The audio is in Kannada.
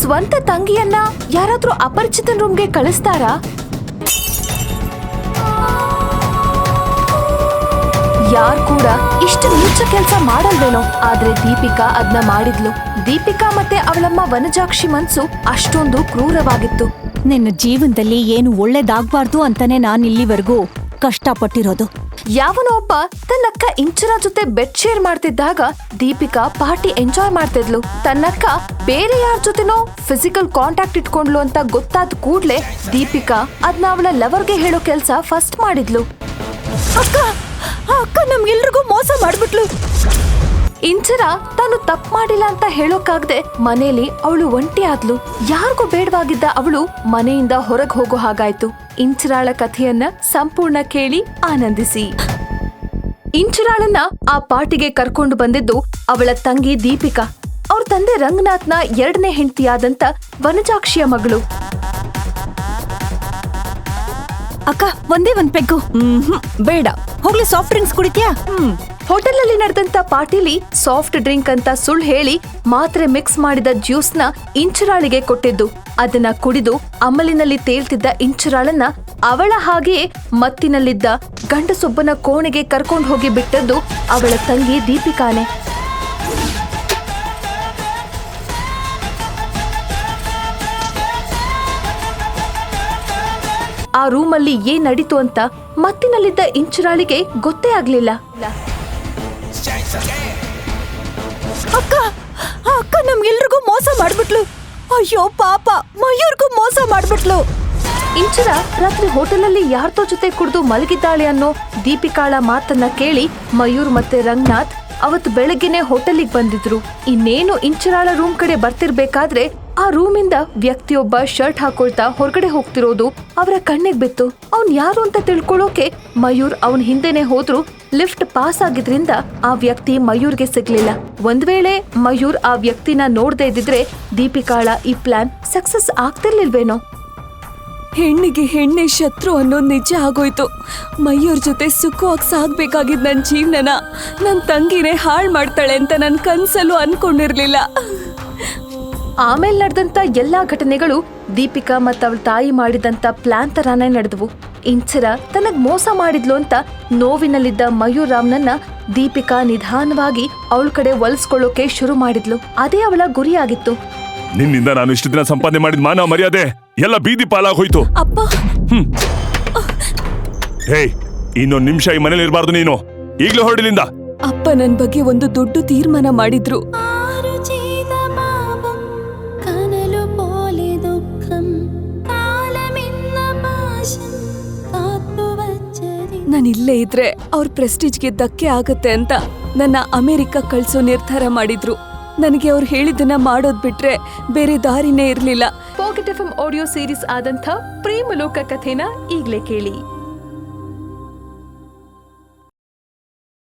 ಸ್ವಂತ ತಂಗಿಯನ್ನ ಯಾರಾದ್ರೂ ಅಪರಿಚಿತ ರೂಮ್ಗೆ ಕಳಿಸ್ತಾರಾ? ಯಾರ್ ಕೂಡ ಇಷ್ಟು ನೀಚ ಕೆಲಸ ಮಾಡಲ್ವೇನೋ, ಆದ್ರೆ ದೀಪಿಕಾ ಅದನ್ನ ಮಾಡಿದ್ಲು. ದೀಪಿಕಾ ಮತ್ತೆ ಅವಳಮ್ಮ ವನಜಾಕ್ಷಿ ಮನ್ಸು ಅಷ್ಟೊಂದು ಕ್ರೂರವಾಗಿತ್ತು. ನಿನ್ನ ಜೀವನದಲ್ಲಿ ಏನು ಒಳ್ಳೇದಾಗ್ಬಾರ್ದು ಅಂತಾನೆ ನಾನು ಇಲ್ಲಿವರೆಗೂ ಕಷ್ಟಪಟ್ಟಿರೋದು. ಯಾವನೋ ಒಬ್ಬ ತನ್ನಕ್ಕ ಇಂಚರ ಜೊತೆ ಬೆಡ್ ಶೇರ್ ಮಾಡ್ತಿದ್ದಾಗ ದೀಪಿಕಾ ಪಾರ್ಟಿ ಎಂಜಾಯ್ ಮಾಡ್ತಿದ್ಲು. ತನ್ನಕ್ಕ ಬೇರೆ ಯಾರ ಜೊತೆನೋ ಫಿಸಿಕಲ್ ಕಾಂಟ್ಯಾಕ್ಟ್ ಇಟ್ಕೊಂಡ್ಲು ಅಂತ ಗೊತ್ತಾದ ಕೂಡ್ಲೆ ದೀಪಿಕಾ ಅದ್ನ ಅವಳ ಲವರ್ಗೆ ಹೇಳೋ ಕೆಲ್ಸ ಫಸ್ಟ್ ಮಾಡಿದ್ಲು. ಅಕ್ಕ ಅಕ್ಕ ನಮ್ಗೆಲ್ರಿಗೂ ಮೋಸ ಮಾಡ್ಬಿಟ್ಲು. ಇಂಚರ ತಾನು ತಪ್ಪು ಮಾಡಿಲ್ಲ ಅಂತ ಹೇಳೋಕಾಗ್ದೆ ಮನೇಲಿ ಅವಳು ಒಂಟಿ ಆದ್ಲು. ಯಾರಿಗೂ ಬೇಡವಾಗಿದ್ದ ಅವಳು ಮನೆಯಿಂದ ಹೊರಗೆ ಹೋಗೋ ಹಾಗಾಯ್ತು. ಇಂಚರಾಳ ಕಥೆಯನ್ನ ಸಂಪೂರ್ಣ ಕೇಳಿ ಆನಂದಿಸಿ. ಇಂಚರಾಳನ್ನ ಆ ಪಾರ್ಟಿಗೆ ಕರ್ಕೊಂಡು ಬಂದಿದ್ದು ಅವಳ ತಂಗಿ ದೀಪಿಕಾ. ಅವ್ರ ತಂದೆ ರಂಗನಾಥ್ನ ಎರಡನೇ ಹೆಂಡತಿಯಾದಂತ ವನಜಾಕ್ಷಿಯ ಮಗಳು. ಅಕ್ಕ, ಒಂದೇ ಒಂದ್ ಪೆಗ್ಗು. ಹ್ಮ್ ಬೇಡ. ಹೋಗ್ಲಿ ಸಾಫ್ಟ್ ಡ್ರಿಂಕ್ಸ್ ಕುಡಿತ್ಯಾ? ಹ್ಮ್. ಹೋಟೆಲ್ ಅಲ್ಲಿ ನಡೆದಂತ ಪಾರ್ಟಿಲಿ ಸಾಫ್ಟ್ ಡ್ರಿಂಕ್ ಅಂತ ಸುಳ್ಳು ಹೇಳಿ ಮಾತ್ರೆ ಮಿಕ್ಸ್ ಮಾಡಿದ ಜ್ಯೂಸ್ನ ಇಂಚರಾಳಿಗೆ ಕೊಟ್ಟಿದ್ದು. ಅದನ್ನ ಕುಡಿದು ಅಮಲಿನಲ್ಲಿ ತೇಲ್ತಿದ್ದ ಇಂಚುರಾಳನ್ನ ಅವಳ ಹಾಗೆಯೇ ಮತ್ತಿನಲ್ಲಿದ್ದ ಗಂಡಸೊಬ್ಬನ ಕೋಣೆಗೆ ಕರ್ಕೊಂಡು ಹೋಗಿ ಬಿಟ್ಟದ್ದು ಅವಳ ತಂಗಿ ದೀಪಿಕಾನೆ. ಆ ರೂಮಲ್ಲಿ ಏನ್ ನಡೀತು ಅಂತ ಮತ್ತಿನಲ್ಲಿದ್ದ ಇಂಚುರಾಳಿಗೆ ಗೊತ್ತೇ ಆಗ್ಲಿಲ್ಲ. ಅಕ್ಕ ಅಕ್ಕ ನಮ್ಗೆಲ್ರಿಗೂ ಮೋಸ ಮಾಡ್ಬಿಟ್ಲು. ಅಯ್ಯೋ, ಪಾಪ, ಮಯೂರ್ಗೂ ಮೋಸ ಮಾಡ್ಬಿಟ್ಲು. ಇಂಚರ ರಾತ್ರಿ ಹೋಟೆಲಲ್ಲಿ ಯಾರ್ದೋ ಜೊತೆ ಕುಡಿದು ಮಲಗಿದ್ದಾಳೆ ಅನ್ನೋ ದೀಪಿಕಾಳ ಮಾತನ್ನ ಕೇಳಿ ಮಯೂರ್ ಮತ್ತೆ ರಂಗನಾಥ್ ಅವತ್ ಬೆಳಗ್ಗೆನೆ ಹೋಟೆಲಿಗೆ ಬಂದಿದ್ರು. ಇನ್ನೇನು ಇಂಚರಾಳ ರೂಮ್ ಕಡೆ ಬರ್ತಿರ್ಬೇಕಾದ್ರೆ ಆ ರೂಮಿಂದ ವ್ಯಕ್ತಿಯೊಬ್ಬ ಶರ್ಟ್ ಹಾಕೊಳ್ತಾ ಹೊರಗಡೆ ಹೋಗ್ತಿರೋದು ಅವರ ಕಣ್ಣಿಗೆ ಬಿತ್ತು. ಅವ್ನ್ ಯಾರು ಅಂತ ತಿಳ್ಕೊಳ್ಳೋಕೆ ಮಯೂರ್ ಅವನ್ ಹಿಂದೆನೆ ಹೋದ್ರು. ಲಿಫ್ಟ್ ಪಾಸ್ ಆಗಿದ್ರಿಂದ ಆ ವ್ಯಕ್ತಿ ಮಯೂರ್ಗೆ ಸಿಗ್ಲಿಲ್ಲ. ಒಂದ್ ವೇಳೆ ಮಯೂರ್ ಆ ವ್ಯಕ್ತಿನ ನೋಡ್ದೇ ಇದ್ದಿದ್ರೆ ದೀಪಿಕಾಳ ಈ ಪ್ಲಾನ್ ಸಕ್ಸಸ್ ಆಗ್ತಿರ್ಲಿಲ್ವೇನೋ? ಹೆಣ್ಣಿಗೆ ಹೆಣ್ಣೆ ಶತ್ರು ಅನ್ನೋ ನಿಜ ಆಗೋಯ್ತು. ಮಯೂರ್ ಜೊತೆ ಸುಖವಾಗಿ ಸಾಗ್ಬೇಕಾಗಿದ್ದ ನನ್ನ ಜೀವನನ. ನನ್ನ ತಂಗಿನೇ ಹಾಳು ಮಾಡ್ತಾಳೆ ಅಂತ ನನ್ನ ಕನಸಲ್ಲೂ ಅನ್ಕೊಂಡಿರ್ಲಿಲ್ಲ. ಆಮೇಲೆ ನಡೆದಂತ ಎಲ್ಲಾ ಘಟನೆಗಳು ದೀಪಿಕಾ ಮತ್ತು ಅವಳ ತಾಯಿ ಮಾಡಿದಂತ ಪ್ಲಾನ್ ತರಾನೇ ನಡೆದವು. ಇಂಚರ ತನಗ್ ಮೋಸ ಮಾಡಿದ್ಲು ಅಂತ ನೋವಿನಲ್ಲಿದ್ದ ಮಯೂರ್ ರಾಮ್ನನ್ನ ದೀಪಿಕಾ ನಿಧಾನವಾಗಿ ಅವಳ ಕಡೆ ಒಲಿಸ್ಕೊಳ್ಳೋಕೆ ಶುರು ಮಾಡಿದ್ಲು. ಅದೇ ಅವಳ ಗುರಿಯಾಗಿತ್ತು. ನಿನ್ನಿಂದ ನಾನು ಇಷ್ಟು ದಿನ ಸಂಪಾದನೆ ಮಾಡಿದ ಮಾನ ಮರ್ಯಾದೆ ಎಲ್ಲ ಬೀದಿ ಪಾಲಾಗೋಯ್ತು. ಅಪ್ಪ. ಹೇ ಇನ್ನೊಂದ್ ನಿಮಿಷ ಈ ಮನೇಲಿ ಇರಬಾರ್ದು ನೀನು. ಈಗಲೇ ಹೊರಡಿಲಿಂದ ಅಪ್ಪ ನನ್ ಬಗ್ಗೆ ಒಂದು ದೊಡ್ಡ ತೀರ್ಮಾನ ಮಾಡಿದ್ರು. ನಾನು ಇಲ್ಲೇ ಇದ್ರೆ ಅವ್ರ ಪ್ರೆಸ್ಟೀಜ್ಗೆ ಧಕ್ಕೆ ಆಗುತ್ತೆ ಅಂತ ನನ್ನ ಅಮೆರಿಕ ಕಳ್ಸೋ ನಿರ್ಧಾರ ಮಾಡಿದ್ರು. ನನಗೆ ಅವ್ರು ಹೇಳಿದ್ದನ್ನ ಮಾಡೋದ್ ಬಿಟ್ರೆ ಬೇರೆ ದಾರಿನೇ ಇರಲಿಲ್ಲ. ಪಾಕೆಟ್ ಎಫ್ ಆಡಿಯೋ ಸೀರೀಸ್ ಆದಂಥ ಪ್ರೇಮಲೋಕ ಕಥೆನ ಈಗ್ಲೇ ಕೇಳಿ.